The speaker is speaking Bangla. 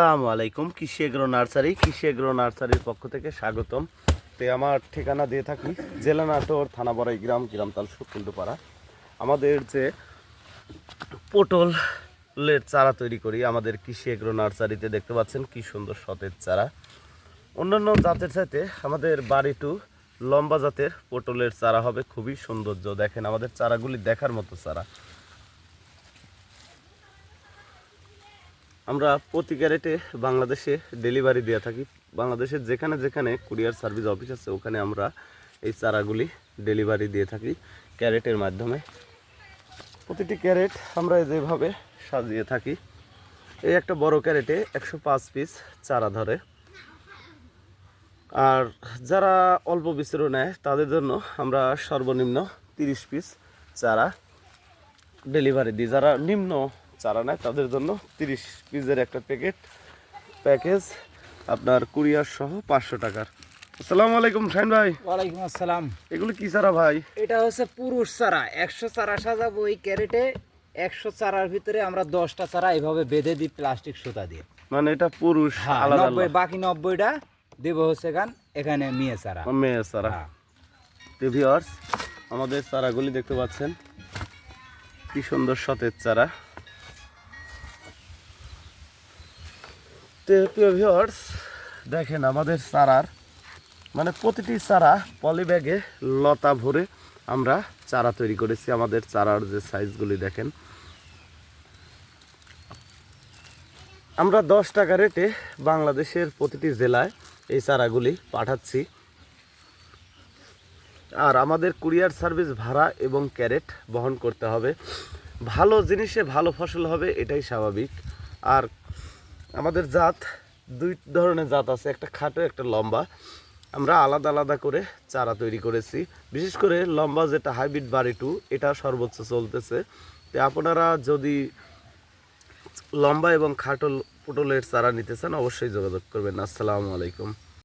আসসালামু আলাইকুম, কৃষি এগ্রো নার্সারি, কৃষি এগ্রো নার্সারির পক্ষ থেকে স্বাগতম। তো আমার ঠিকানা দিয়ে থাকি, জেলা নাটোর থানা বড়াই গ্রাম, গ্রামতাল সুকুণ্ডপাড়া আমাদের যে পটলের চারা তৈরি করি, আমাদের কৃষি এগ্রো নার্সারিতে দেখতে পাচ্ছেন কি সুন্দর সতেজ চারা। অন্যান্য জাতের চাইতে আমাদের বাড়ি টু লম্বা জাতের পটলের চারা হবে, খুবই সৌন্দর্য। দেখেন, আমাদের চারাগুলি দেখার মতো চারা। আমরা প্রতি ক্যারেটে বাংলাদেশে ডেলিভারি দিয়ে থাকি। বাংলাদেশের যেখানে যেখানে কুরিয়ার সার্ভিস অফিস আছে, ওখানে আমরা এই চারাগুলি ডেলিভারি দিয়ে থাকি ক্যারেটের মাধ্যমে। প্রতিটি ক্যারেট আমরা যেভাবে সাজিয়ে থাকি, এই একটা বড় ক্যারেটে একশো পাঁচ পিস চারা ধরে। আর যারা অল্প বিস্তৃত নেয়, তাদের জন্য আমরা সর্বনিম্ন তিরিশ পিস চারা ডেলিভারি দিই। যারা নিম্ন চারা নেয় তাদের জন্য তিরিশ পিসের একটা প্যাকেট প্যাকেজ আপনার কুরিয়ার সহ পাঁচশো টাকার। আসসালামু আলাইকুম শাইন ভাই। ওয়ালাইকুম আসসালাম। এগুলো কি চারা ভাই? এটা হচ্ছে পুরুষ চারা একশো চারা সাজাবো ওই ক্যারেটে একশো চারার ভিতরে আমরা দশটা চারা এইভাবে বেঁধে দিই প্লাস্টিক সুতা দিয়ে। মানে এটা পুরুষ হ্যাঁ নব্বই বাকি নব্বইটা দেবো হচ্ছে গান এখানে মেয়ে চারা। মেয়ে চারা। হ্যাঁ। আমাদের চারাগুলি দেখতে পাচ্ছেন। কি সুন্দর সতেজ চারা। দেখেন আমাদের চারার মানে প্রতিটি চারা পলি ব্যাগে লতা ভরে আমরা চারা তৈরি করেছি আমাদের চারার যে সাইজগুলি দেখেন। আমরা দশ টাকা রেটে বাংলাদেশের প্রতিটি জেলায় এই চারাগুলি পাঠাচ্ছি। আর আমাদের কুরিয়ার সার্ভিস ভাড়া এবং ক্যারেট বহন করতে হবে। ভালো জিনিসে ভালো ফসল হবে, এটাই স্বাভাবিক। আর আমাদের জাত, দুই ধরনের জাত আছে, একটা খাটো, একটা লম্বা। আমরা আলাদা আলাদা করে চারা তৈরি করেছি। বিশেষ করে লম্বা যেটা হাইব্রিড বাড়ি টু, এটা সর্বোচ্চ চলতেছে। তো আপনারা যদি লম্বা এবং খাটো পটলের চারা নিতে চান, অবশ্যই যোগাযোগ করবেন। আসসালামু আলাইকুম।